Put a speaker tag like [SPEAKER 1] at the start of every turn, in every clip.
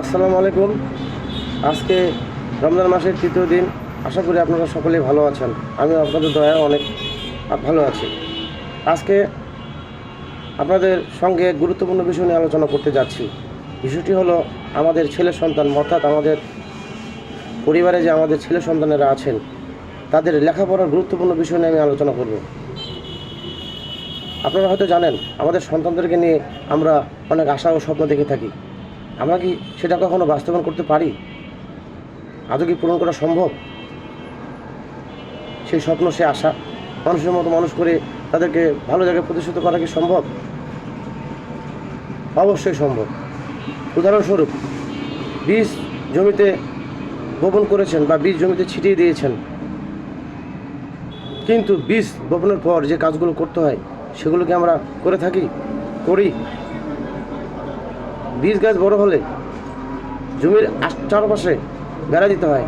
[SPEAKER 1] আসসালামু আলাইকুম। আজকে রমজান মাসের তৃতীয় দিন। আশা করি আপনারা সকলেই ভালো আছেন। আমি আপনাদের দয়া অনেক ভালো আছি। আজকে আপনাদের সঙ্গে গুরুত্বপূর্ণ বিষয় নিয়ে আলোচনা করতে যাচ্ছি। বিষয়টি হলো আমাদের ছেলে সন্তান, অর্থাৎ আমাদের পরিবারে যে আমাদের ছেলে সন্তানেরা আছেন, তাদের লেখাপড়ার গুরুত্বপূর্ণ বিষয় নিয়ে আমি আলোচনা করব। আপনারা হয়তো জানেন, আমাদের সন্তানদেরকে নিয়ে আমরা অনেক আশা ও স্বপ্ন দেখে থাকি। আমরা কি সেটা কখনো বাস্তবায়ন করতে পারি? আদৌ কি পূরণ করা সম্ভব? সেই স্বপ্ন, সে আশা, মানুষের মতো মানুষ করে তাদেরকে ভালো জায়গায় প্রতিষ্ঠিত করা কি সম্ভব? অবশ্যই সম্ভব। উদাহরণস্বরূপ, বীজ জমিতে বপন করেছেন বা বীজ জমিতে ছিটিয়ে দিয়েছেন। কিন্তু বীজ বপনের পর যে কাজগুলো করতে হয় সেগুলোকে আমরা করে থাকি? করি? বীজ গাছ বড় হলে জমির চারপাশে বেড়া দিতে হয়।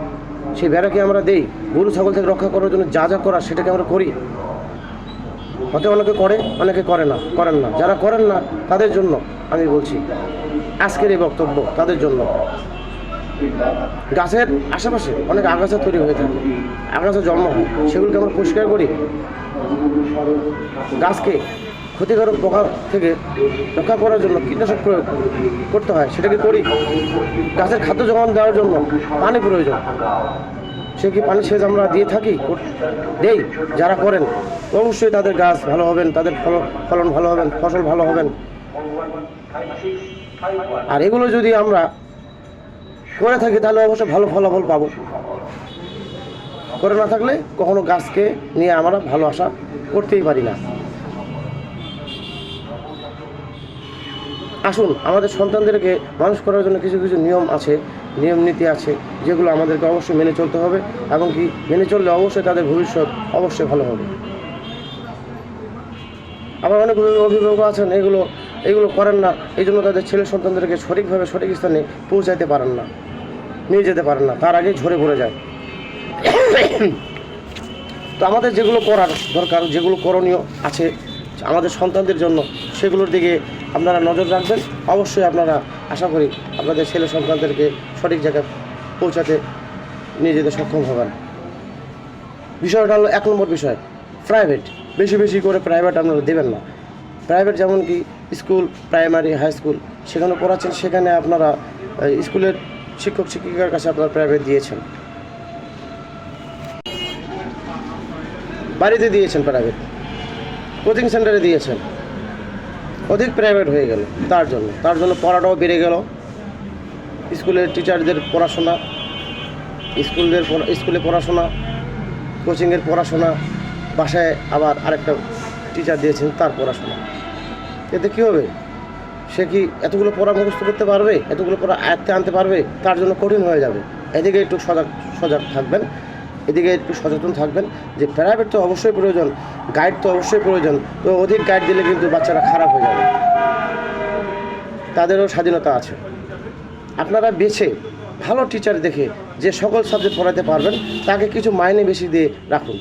[SPEAKER 1] সেই বেড়াকে আমরা দেই। গরু, ছাগল থেকে রক্ষা করার জন্য যা যা করা সেটাকে আমরা করি। হতে অনেকে করে অনেকে করে না, করেন না। যারা করেন না, তাদের জন্য আমি বলছি, আজকের এই বক্তব্য তাদের জন্য। গাছের আশেপাশে অনেক আগাছা তৈরি হয়ে থাকে। আগাছা জন্ম হয়। সেগুলোকে আমরা পরিষ্কার করি। গাছকে ক্ষতিকারক পোকা থেকে রক্ষা করার জন্য কীটনাশক প্রয়োগ করতে হয় সেটাকে করি? গাছের খাদ্য জোগান দেওয়ার জন্য পানি প্রয়োজন। সে কি পানি সেচ আমরা দিয়ে থাকি দেই, যারা করেন? অবশ্যই তাদের গাছ ভালো হবেন, তাদের ফল- ফলন ভালো হবেন, ফসল ভালো হবেন। আর এগুলো যদি আমরা করে থাকি, তাহলে অবশ্যই ভালো ফলাফল পাবো। করে না থাকলে কখনো গাছকে নিয়ে আমরা ভালো আশা করতেই পারি না। আসুন, আমাদের সন্তানদেরকে মানুষ করার জন্য কিছু কিছু নিয়ম আছে, নিয়ম নীতি আছে, যেগুলো আমাদেরকে অবশ্যই মেনে চলতে হবে এবং কি মেনে চললে অবশ্যই তাদের ভবিষ্যৎ অবশ্যই ভালো হবে। আবার অনেক অভি- অভিভাবক আছেন, এগুলো এগুলো করেন না এই জন্য তাদের ছেলে সন্তানদেরকে সঠিকভাবে, সঠিক স্থানে পৌঁছাইতে পারেন না, নিয়ে যেতে পারেন না, তার আগেই ঝরে পড়ে যায়। তো আমাদের যেগুলো করার দরকার, যেগুলো করণীয় আছে আমাদের সন্তানদের জন্য সেগুলোর দিকে আপনারা নজর রাখবেন। অবশ্যই আপনারা আশা করি আপনাদের ছেলে সন্তানদেরকে সঠিক জায়গায় পৌঁছাতে নিয়ে যেতে সক্ষম হবেন। বিষয়টা হলো এক নম্বর বিষয় প্রাইভেট বেশি বেশি করে প্রাইভেট আপনারা দেবেন না। প্রাইভেট যেমন কি স্কুল প্রাইমারি হাই স্কুল সেখানে পড়াচ্ছেন, সেখানে আপনারা স্কুলের শিক্ষক, শিক্ষিকার কাছে আপনারা প্রাইভেট দিয়েছেন। বাড়িতে দিয়েছেন প্রাইভেট কোচিং সেন্টারে দিয়েছেন। অধিক প্রাইভেট হয়ে গেল, তার জন্য। তার জন্য পড়াটাও বেড়ে গেল। স্কুলের টিচারদের পড়াশোনা স্কুলের পড়া- স্কুলে পড়াশোনা কোচিংয়ের পড়াশোনা, বাসায় আবার আরেকটা টিচার দিয়েছেন, তার পড়াশোনা। এতে কী হবে? সে কি এতগুলো পড়া মুখস্থ করতে পারবে? এতগুলো পড়া আয়ত্তে আনতে পারবে? তার জন্য কঠিন হয়ে যাবে। এদিকে একটু সজাগ সজাগ থাকবেন। এদিকে একটু সচেতন থাকবেন যে প্রাইভেট তো অবশ্যই প্রয়োজন গাইড তো অবশ্যই প্রয়োজন তো অধিক গাইড দিলে কিন্তু বাচ্চারা খারাপ হয়ে যাবে। তাদেরও স্বাধীনতা আছে। আপনারা বেছে ভালো টিচার দেখে যে সকল সাবজেক্ট পড়াতে পারবেন, তাকে কিছু মাইনে বেশি দিয়ে রাখুন।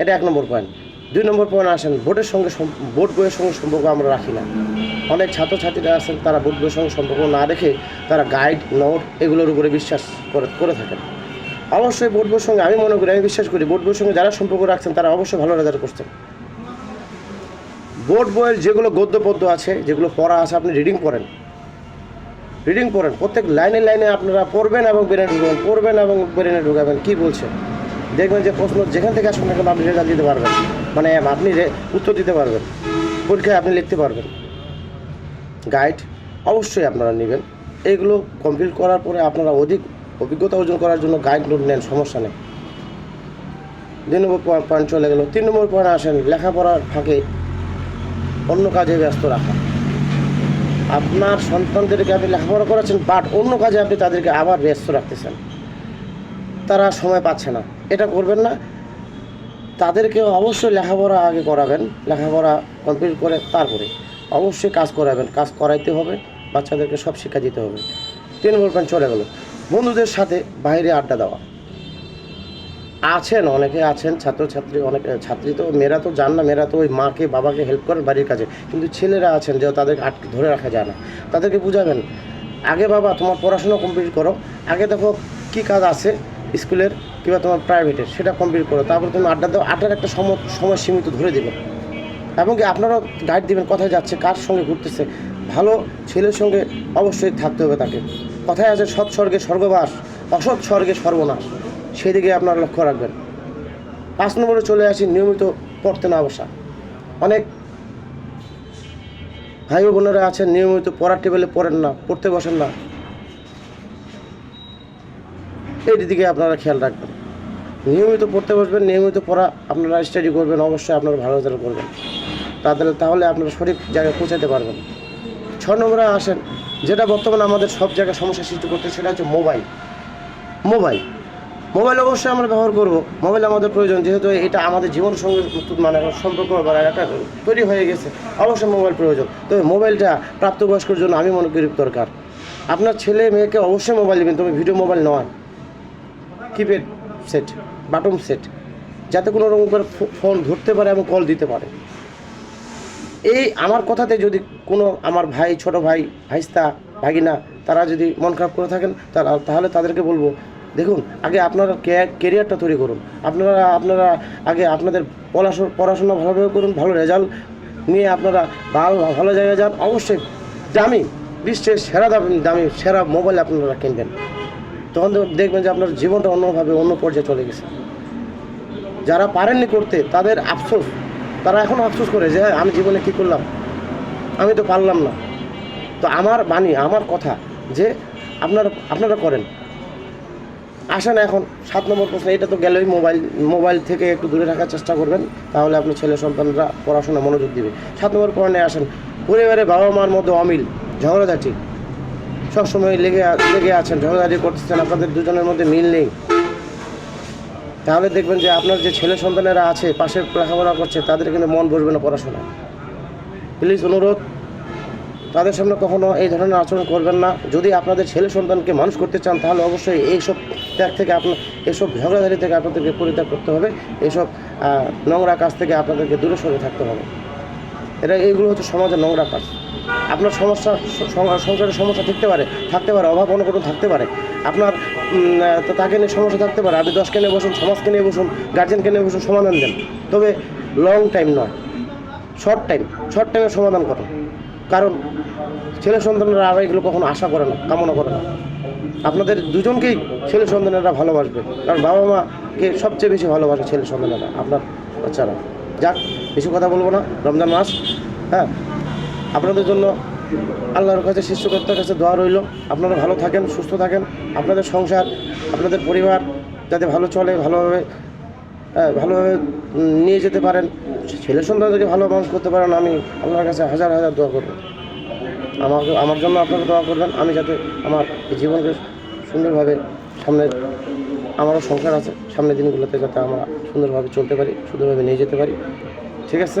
[SPEAKER 1] এটা এক নম্বর পয়েন্ট দুই নম্বর পয়েন্ট আসেন, বোর্ডের সঙ্গে বোর্ড বইয়ের সঙ্গে সম্পর্ক আমরা রাখি না। অনেক ছাত্রছাত্রীরা আছেন, তারা বোর্ড বইয়ের সঙ্গে সম্পর্ক না রেখে তারা গাইড নোট এগুলোর উপরে বিশ্বাস করে করে থাকেন। অবশ্যই বোর্ড বইয়ের সঙ্গে আমি মনে করি, আমি বিশ্বাস করি বোর্ড বইয়ের সঙ্গে যারা সম্পর্ক রাখছেন তারা অবশ্যই ভালো রেজাল্ট করছেন। বোর্ড বইয়ের যেগুলো গদ্য পদ্য আছে, যেগুলো পড়া আছে, আপনি রিডিং করেন রিডিং করেন প্রত্যেক লাইনে লাইনে আপনারা পড়বেন এবং ব্রেনে ঢুকাবেন, পড়বেন এবং ব্রেনে ঢুকাবেন। কী বলছেন দেখবেন যে প্রশ্ন যেখান থেকে আসুন না কেন আপনি রেজাল্ট দিতে পারবেন মানে আপনি উত্তর দিতে পারবেন। পরীক্ষায় আপনি লিখতে পারবেন। গাইড অবশ্যই আপনারা নেবেন। এইগুলো কমপ্লিট করার পরে আপনারা অধিক অভিজ্ঞতা অর্জন করার জন্য গাইড নোট নেন, সমস্যা নেই। দুই নম্বর পয়েন্ট পয়েন্ট চলে গেল। তিন নম্বর পয়েন্ট আসেন, লেখাপড়ার ফাঁকে অন্য কাজে ব্যস্ত রাখা। আপনার সন্তানদেরকে আপনি লেখাপড়া করাচ্ছেন, বাট অন্য কাজে আপনি তাদেরকে আবার ব্যস্ত রাখতেছেন। তারা সময় পাচ্ছে না। এটা করবেন না। তাদেরকে অবশ্যই লেখাপড়া আগে করাবেন, লেখাপড়া কমপ্লিট করে তারপরে অবশ্যই কাজ করাবেন। কাজ করাইতে হবে, বাচ্চাদেরকে সব শিক্ষা দিতে হবে। তিন নম্বর বলবেন চলে গেল। বন্ধুদের সাথে বাইরে আড্ডা দেওয়া। আছেন, অনেকে আছেন, ছাত্রছাত্রী, অনেক ছাত্রী তো, মেয়েরা তো যান না, মেয়েরা তো ওই মাকে, বাবাকে হেল্প করেন বাড়ির কাজে। কিন্তু ছেলেরা আছেন যে তাদেরকে আটকে ধরে রাখা যায় না। তাদেরকে বুঝাবেন, আগে বাবা তোমার পড়াশোনা কমপ্লিট করো, আগে দেখো কী কাজ আছে স্কুলের কিংবা তোমার প্রাইভেটের সেটা কমপ্লিট করো, তারপর তুমি আড্ডা দাও। আড্ডার একটা সময় সীমিত ধরে দেবে এবং কি আপনারাও গাইড দিবেন কোথায় যাচ্ছে, কার সঙ্গে ঘুরতেছে। ভালো ছেলের সঙ্গে অবশ্যই থাকতে হবে তাকে। কথায় আছে, সৎ স্বর্গে স্বর্গবাস, অসৎ স্বর্গে সর্বনাশ। সেদিকে আপনারা লক্ষ্য রাখবেন। পাঁচ নম্বরে চলে আসি, নিয়মিত পড়তে না বসা। অনেক ভাই বোনেরা আছেন, নিয়মিত পড়ার টেবিলে পড়েন না, পড়তে বসেন না। এই দিকে আপনারা খেয়াল রাখবেন। নিয়মিত পড়তে বসবেন, নিয়মিত পড়া আপনারা স্টাডি করবেন, অবশ্যই আপনারা ভালো রেজাল্ট করবেন। তাদের তাহলে আপনারা সঠিক জায়গায় পৌঁছাতে পারবেন। ছ নম্বরে আসেন যেটা বর্তমানে আমাদের সব জায়গায় সমস্যা সৃষ্টি করতে সেটা হচ্ছে মোবাইল। মোবাইল। মোবাইল অবশ্যই আমরা ব্যবহার করব। মোবাইল আমাদের প্রয়োজন, যেহেতু এটা আমাদের জীবন সঙ্গে মানে সম্পর্ক বা একটা তৈরি হয়ে গেছে, অবশ্যই মোবাইল প্রয়োজন। তবে মোবাইলটা প্রাপ্তবয়স্কর জন্য আমি মনে করি দরকার। আপনার ছেলে, মেয়েকে অবশ্যই মোবাইল দেবেন, তবে ভিডিও মোবাইল নয়। কিপ্যাড সেট, বাটন সেট, যাতে কোনো রকম করে ফোন ধরতে পারে এবং কল দিতে পারে। এই আমার কথাতে যদি কোনো আমার ভাই, ছোট ভাই, ভাইস্তা, ভাগিনা, তারা যদি মন খারাপ করে থাকেন, তারা তাহলে তাদেরকে বলব, দেখুন, আগে আপনারা কেরিয়ারটা তৈরি করুন। আপনারা আপনারা আগে আপনাদের পড়াশোনা পড়াশোনা ভালোভাবে করুন, ভালো রেজাল্ট নিয়ে আপনারা ভালো ভালো জায়গায় যান। অবশ্যই দামি, বিশ্বের সেরা দামি দামি, সেরা মোবাইল আপনারা কিনবেন। তখন দেখবেন যে আপনার জীবনটা অন্যভাবে, অন্য পর্যায়ে চলে গেছে। যারা পারেননি করতে, তাদের আফসোস। তারা এখন আফসোস করে যে আমি জীবনে কী করলাম? আমি তো পারলাম না। তো আমার বাণী, আমার কথা যে, আপনারা আপনারা করেন। আসেন এখন, সাত নম্বর প্রশ্ন, এটা তো গেলেই মোবাইল মোবাইল থেকে একটু দূরে রাখার চেষ্টা করবেন, তাহলে আপনি ছেলে সন্তানরা পড়াশোনা মনোযোগ দিবে। সাত নম্বর পয়েন্টে আসেন পরিবারে বাবা মার মধ্যে অমিল, ঝগড়াঝাটি। সবসময় লেগে লেগে আছেন, ঝগড়াঝাটি করতেছেন, আপনাদের দুজনের মধ্যে মিল নেই। তাহলে দেখবেন যে আপনার যে ছেলে সন্তানেরা আছে, পাশে লেখাপড়া করছে, তাদের কিন্তু মন বসবে না পড়াশোনায়। প্লিজ অনুরোধ, তাদের সামনে কখনো এই ধরনের আচরণ করবেন না। যদি আপনাদের ছেলে সন্তানকে মানুষ করতে চান, তাহলে অবশ্যই এইসব ত্যাগ থেকে আপনার এইসব ঝগড়াঝাড়ি থেকে আপনাদেরকে পরিত্যাগ করতে হবে। এইসব নোংরা কাজ থেকে আপনাদেরকে দূরে সরে থাকতে হবে। এটা এইগুলো হচ্ছে সমাজের নোংরা কাজ। আপনার সমস্যা সংসারের সমস্যা থাকতে পারে থাকতে পারে, অভাব অনটন থাকতে পারে। আপনার তাকে নিয়ে সমস্যা থাকতে পারে। আপনি দশকে নিয়ে বসুন, সমাজকে নিয়ে বসুন গার্জেনকে নিয়ে বসুন, সমাধান দেন। তবে লং টাইম নয় শর্ট টাইম শর্ট টাইমে সমাধান করুন। কারণ ছেলে সন্তানরা আর এগুলো কখনো আশা করে না, কামনা করে না। আপনাদের দুজনকেই ছেলে সন্তানেরা ভালোবাসবে। কারণ বাবা মাকে সবচেয়ে বেশি ভালোবাসে ছেলে সন্তানেরা, আপনার বাচ্চারা। যাক, বেশি কথা বলব না, রমজান মাস হ্যাঁ? আপনাদের জন্য আল্লাহর কাছে সৃষ্টিকর্তার কাছে দোয়া রইল। আপনারা ভালো থাকেন, সুস্থ থাকেন। আপনাদের সংসার, আপনাদের পরিবার যাতে ভালো চলে, ভালোভাবে ভালোভাবে নিয়ে যেতে পারেন। ছেলে সন্তানদেরকে ভালো মানুষ করতে পারেন, আমি আল্লাহর কাছে হাজার হাজার দোয়া করব। আমাকে, আমার জন্য আপনাকে দোয়া করবেন, আমি যাতে আমার জীবনকে সুন্দরভাবে সামনে, আমারও সংসার আছে, সামনের দিনগুলোতে যাতে আমরা সুন্দরভাবে চলতে পারি, সুন্দরভাবে নিয়ে যেতে পারি। ঠিক আছে?